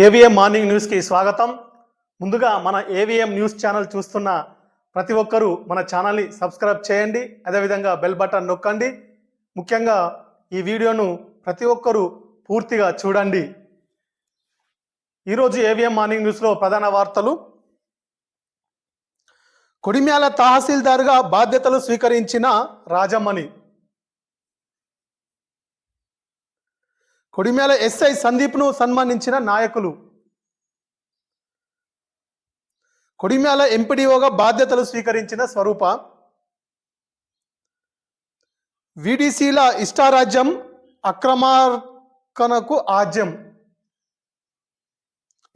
AVM morning న్యూస్కి స్వాగతం. ముందుగా మన ఏవిఎం న్యూస్ ఛానల్ చూస్తున్న ప్రతి ఒక్కరూ మన ఛానల్ని సబ్స్క్రైబ్ చేయండి అదేవిధంగా బెల్ బటన్ నొక్కండి. ముఖ్యంగా ఈ వీడియోను ప్రతి ఒక్కరూ పూర్తిగా చూడండి. ఈరోజు ఏవిఎం మార్నింగ్ న్యూస్లో ప్రధాన వార్తలు. కొడిమ్యాల తహసీల్దార్గా బాధ్యతలు స్వీకరించిన రాజమ్మణి కొడిమేల ఎస్ఐ సందీప్ను సన్మానించిన నాయకులు. కొడిమ్యాల ఎంపీడీఓగా బాధ్యతలు స్వీకరించిన స్వరూప. విడిసిల ఇష్టారాజ్యం అక్రమార్కనకు ఆజ్యం.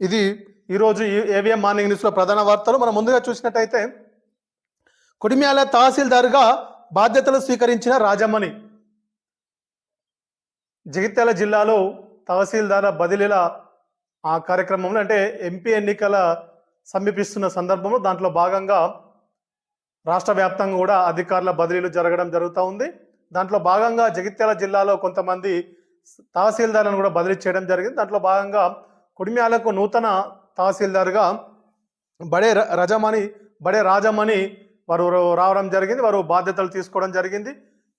ఇది ఈరోజు ఏవిఎం మార్నింగ్ న్యూస్లో ప్రధాన వార్తలు. మనం ముందుగా చూసినట్టయితే కొడిమ్యాల తహసీల్దార్గా బాధ్యతలు స్వీకరించిన రాజమ్మని జగిత్యాల జిల్లాలో తహసీల్దార్ బదిలీల ఆ కార్యక్రమంలో అంటే ఎంపీ ఎన్నికల సమీపిస్తున్న సందర్భంలో దాంట్లో భాగంగా రాష్ట్ర వ్యాప్తంగా కూడా అధికారుల బదిలీలు జరగడం జరుగుతూ ఉంది. దాంట్లో భాగంగా జగిత్యాల జిల్లాలో కొంతమంది తహసీల్దార్లను కూడా బదిలీ చేయడం జరిగింది. దాంట్లో భాగంగా కుడిమ్యాలకు నూతన తహసీల్దార్గా బడే ర- రజమణి బడే రాజమణి వారు రావడం జరిగింది. వారు బాధ్యతలు తీసుకోవడం జరిగింది.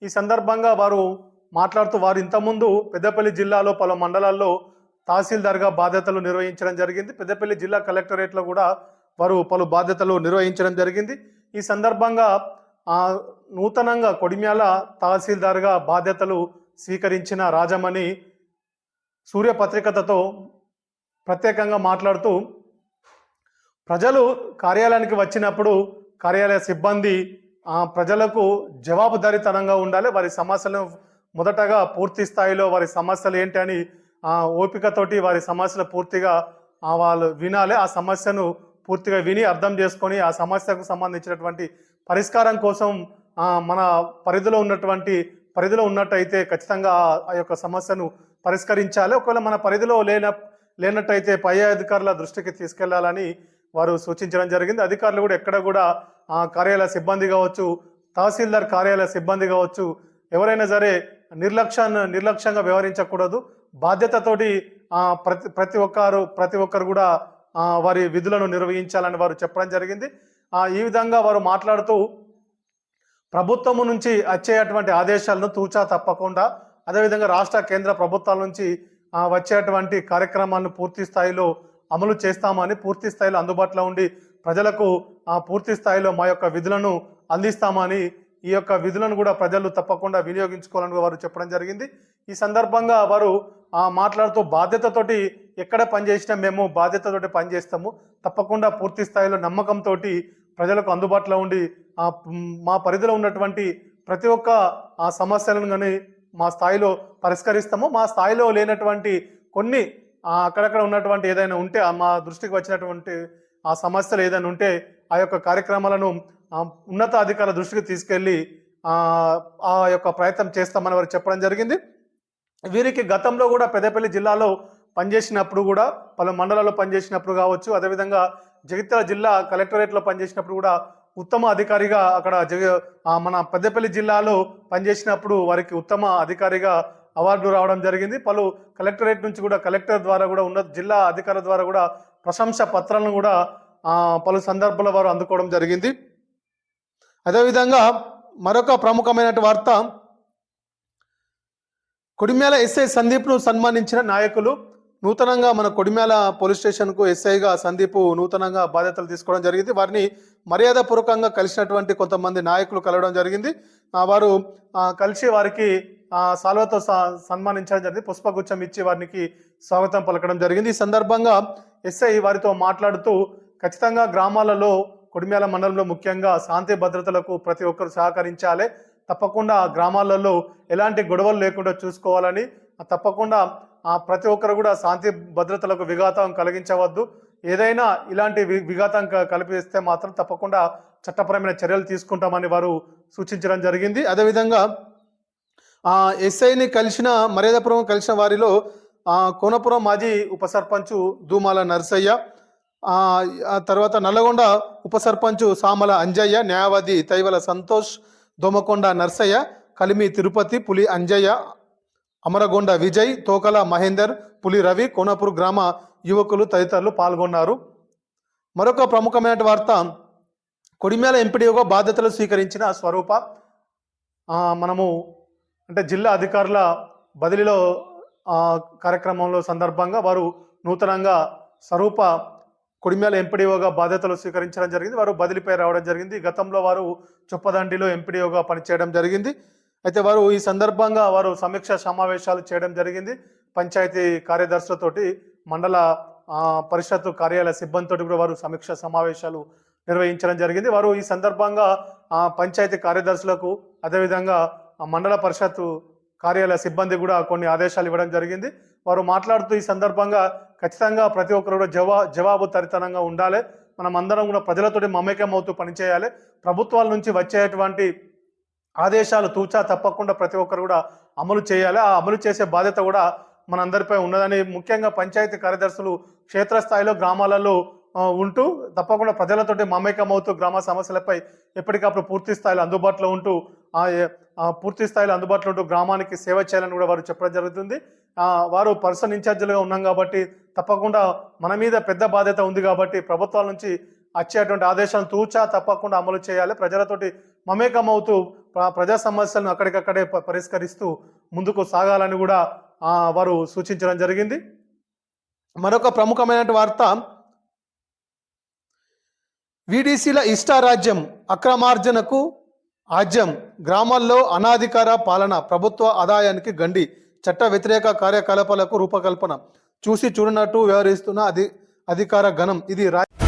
ఈ సందర్భంగా వారు మాట్లాడుతూ వారు ఇంతకుముందు పెద్దపల్లి జిల్లాలో పలు మండలాల్లో తహసీల్దార్గా బాధ్యతలు నిర్వహించడం జరిగింది. పెద్దపల్లి జిల్లా కలెక్టరేట్లో కూడా వారు పలు బాధ్యతలు నిర్వహించడం జరిగింది. ఈ సందర్భంగా నూతనంగా కొడిమ్యాల తహసీల్దార్గా బాధ్యతలు స్వీకరించిన రాజమణి సూర్యపత్రికతతో ప్రత్యేకంగా మాట్లాడుతూ ప్రజలు కార్యాలయానికి వచ్చినప్పుడు కార్యాలయ సిబ్బంది ప్రజలకు జవాబుదారీతనంగా ఉండాలి. వారి సమస్యలను మొదటగా పూర్తి స్థాయిలో వారి సమస్యలు ఏంటి అని ఓపికతోటి వారి సమస్యలు పూర్తిగా వాళ్ళు వినాలి. ఆ సమస్యను పూర్తిగా విని అర్థం చేసుకొని ఆ సమస్యకు సంబంధించినటువంటి పరిష్కారం కోసం మన పరిధిలో ఉన్నటువంటి పరిధిలో ఉన్నట్టయితే ఖచ్చితంగా ఆ- ఆ యొక్క సమస్యను పరిష్కరించాలి. ఒకవేళ మన పరిధిలో లేన లేనట్టయితే పై అధికారుల దృష్టికి తీసుకెళ్ళాలని వారు సూచించడం జరిగింది. అధికారులు కూడా ఎక్కడ కూడా ఆ, కార్యాలయ సిబ్బంది కావచ్చు తహసీల్దార్ కార్యాలయ సిబ్బంది కావచ్చు ఎవరైనా సరే నిర్లక్ష్యాన్ని నిర్లక్ష్యంగా వ్యవహరించకూడదు. బాధ్యతతోటి ప్రతి ప్రతి ఒక్కరు ప్రతి ఒక్కరు కూడా వారి విధులను నిర్వహించాలని వారు చెప్పడం జరిగింది. ఈ విధంగా వారు మాట్లాడుతూ ప్రభుత్వము నుంచి వచ్చేటువంటి ఆదేశాలను తూచా తప్పకుండా అదేవిధంగా రాష్ట్ర కేంద్ర ప్రభుత్వాల నుంచి వచ్చేటువంటి కార్యక్రమాలను పూర్తి స్థాయిలో అమలు చేస్తామని పూర్తి స్థాయిలో అందుబాటులో ఉండి ప్రజలకు పూర్తి స్థాయిలో మా యొక్క విధులను అందిస్తామని ఈ యొక్క విధులను కూడా ప్రజలు తప్పకుండా వినియోగించుకోవాలని వారు చెప్పడం జరిగింది. ఈ సందర్భంగా వారు ఆ, మాట్లాడుతూ బాధ్యతతోటి ఎక్కడ పనిచేసినా మేము బాధ్యతతోటి పనిచేస్తాము. తప్పకుండా పూర్తి స్థాయిలో నమ్మకంతో ప్రజలకు అందుబాటులో ఉండి మా పరిధిలో ఉన్నటువంటి ప్రతి ఒక్క ఆ సమస్యలను కానీ మా స్థాయిలో పరిష్కరిస్తాము. మా స్థాయిలో లేనటువంటి కొన్ని అక్కడక్కడ ఉన్నటువంటి ఏదైనా ఉంటే ఆ మా దృష్టికి వచ్చినటువంటి ఆ సమస్యలు ఏదైనా ఉంటే ఆ యొక్క కార్యక్రమాలను ఉన్నత అధికారుల దృష్టికి తీసుకెళ్ళి ఆ, యొక్క ప్రయత్నం చేస్తామని వారు చెప్పడం జరిగింది. వీరికి గతంలో కూడా పెద్దపల్లి జిల్లాలో పనిచేసినప్పుడు కూడా పలు మండలాల్లో పనిచేసినప్పుడు కావచ్చు అదేవిధంగా జగిత్యాల జిల్లా కలెక్టరేట్లో పనిచేసినప్పుడు కూడా ఉత్తమ అధికారిగా అక్కడ జగ మన పెద్దపల్లి జిల్లాలో పనిచేసినప్పుడు వారికి ఉత్తమ అధికారిగా అవార్డు రావడం జరిగింది. పలు కలెక్టరేట్ నుంచి కూడా కలెక్టర్ ద్వారా కూడా ఉన్న జిల్లా అధికారుల ద్వారా కూడా ప్రశంస పత్రాలను కూడా పలు సందర్భాల్లో వారు అందుకోవడం జరిగింది. అదేవిధంగా మరొక ప్రముఖమైన వార్త కొడిమ్యాల ఎస్ఐ సందీప్ను సన్మానించిన నాయకులు నూతనంగా మన కొడిమ్యాల పోలీస్ స్టేషన్కు ఎస్ఐగా సందీప్ నూతనంగా బాధ్యతలు తీసుకోవడం జరిగింది. వారిని మర్యాదపూర్వకంగా కలిసినటువంటి కొంతమంది నాయకులు కలవడం జరిగింది. వారు కలిసి వారికి సాల్వతో స- సన్మానించడం జరిగింది. పుష్పగుచ్చం ఇచ్చి వారికి స్వాగతం పలకడం జరిగింది. ఈ సందర్భంగా ఎస్ఐ వారితో మాట్లాడుతూ ఖచ్చితంగా గ్రామాలలో కొడిమ్యాల మండలంలో ముఖ్యంగా శాంతి భద్రతలకు ప్రతి ఒక్కరు సహకరించాలి. తప్పకుండా ఆ గ్రామాలలో ఎలాంటి గొడవలు లేకుండా చూసుకోవాలని తప్పకుండా ఆ ప్రతి ఒక్కరు కూడా శాంతి భద్రతలకు విఘాతం కలిగించవద్దు. ఏదైనా ఇలాంటి వి- విఘాతం కల్పిస్తే మాత్రం తప్పకుండా చట్టపరమైన చర్యలు తీసుకుంటామని వారు సూచించడం జరిగింది. అదేవిధంగా ఆ ఎస్ఐని కలిసిన మర్యాదపురం కలిసిన వారిలో ఆ, కోనపురం మాజీ ఉప సర్పంచ్ దూమాల నర్సయ్య ఆ తర్వాత నల్లగొండ ఉప సర్పంచ్ సామల అంజయ్య న్యాయవాది తైవల సంతోష్ దోమకొండ నర్సయ్య కలిమి తిరుపతి పులి అంజయ్య అమరగొండ విజయ్ తోకల మహేందర్ పులి రవి కోనపూర్ గ్రామ యువకులు తదితరులు పాల్గొన్నారు. మరొక ప్రముఖమైన వార్త కొడిమేల ఎంపీడీఓగా బాధ్యతలు స్వీకరించిన స్వరూప మనము అంటే జిల్లా అధికారుల బదిలీలో కార్యక్రమంలో సందర్భంగా వారు నూతనంగా స్వరూప కొడిమేల ఎంపీడీఓగా బాధ్యతలు స్వీకరించడం జరిగింది. వారు బదిలీపై రావడం జరిగింది. గతంలో వారు చొప్పదండిలో ఎంపీడీఓగా పనిచేయడం జరిగింది. అయితే వారు ఈ సందర్భంగా వారు సమీక్ష సమావేశాలు చేయడం జరిగింది. పంచాయతీ కార్యదర్శులతోటి మండల పరిషత్ కార్యాలయ సిబ్బందితోటి కూడా వారు సమీక్ష సమావేశాలు నిర్వహించడం జరిగింది. వారు ఈ సందర్భంగా పంచాయతీ కార్యదర్శులకు అదేవిధంగా మండల పరిషత్ కార్యాలయ సిబ్బంది కూడా కొన్ని ఆదేశాలు ఇవ్వడం జరిగింది. వారు మాట్లాడుతూ ఈ సందర్భంగా ఖచ్చితంగా ప్రతి ఒక్కరు కూడా జవా జవాబు తరితనంగా ఉండాలి. మనం అందరం కూడా ప్రజలతోటి మమేకం అవుతూ పనిచేయాలి. ప్రభుత్వాల నుంచి వచ్చేటువంటి ఆదేశాలు తూచా తప్పకుండా ప్రతి ఒక్కరు కూడా అమలు చేయాలి. ఆ అమలు చేసే బాధ్యత కూడా మనందరిపై ఉన్నదని ముఖ్యంగా పంచాయతీ కార్యదర్శులు క్షేత్రస్థాయిలో గ్రామాలలో ఉంటూ తప్పకుండా ప్రజలతోటి మమేకం అవుతూ గ్రామ సమస్యలపై ఎప్పటికప్పుడు పూర్తి స్థాయిలో అందుబాటులో ఉంటూ పూర్తి స్థాయిలో అందుబాటులో ఉంటూ గ్రామానికి సేవ చేయాలని కూడా వారు చెప్పడం జరుగుతుంది. వారు పర్సన్ ఇన్ఛార్జీలుగా ఉన్నాం కాబట్టి తప్పకుండా మన మీద పెద్ద బాధ్యత ఉంది కాబట్టి ప్రభుత్వాల నుంచి వచ్చేటువంటి ఆదేశాలను తూచా తప్పకుండా అమలు చేయాలి. ప్రజలతోటి మమేకం అవుతూ ప్రజా సమస్యలను అక్కడికక్కడే ప- పరిష్కరిస్తూ ముందుకు సాగాలని కూడా వారు సూచించడం జరిగింది. మరొక ప్రముఖమైన వార్త. వీడీసీల ఇష్టారాజ్యం అక్రమార్జనకు ఆజ్యం గ్రామాల్లో అనాధికార పాలన ప్రభుత్వ ఆదాయానికి గండి. చట్ట వ్యతిరేక కార్యకలాపాలకు రూపకల్పన. చూసి చూడనట్టు వ్యవహరిస్తున్న అధి అధికార గణం ఇది రాజ్య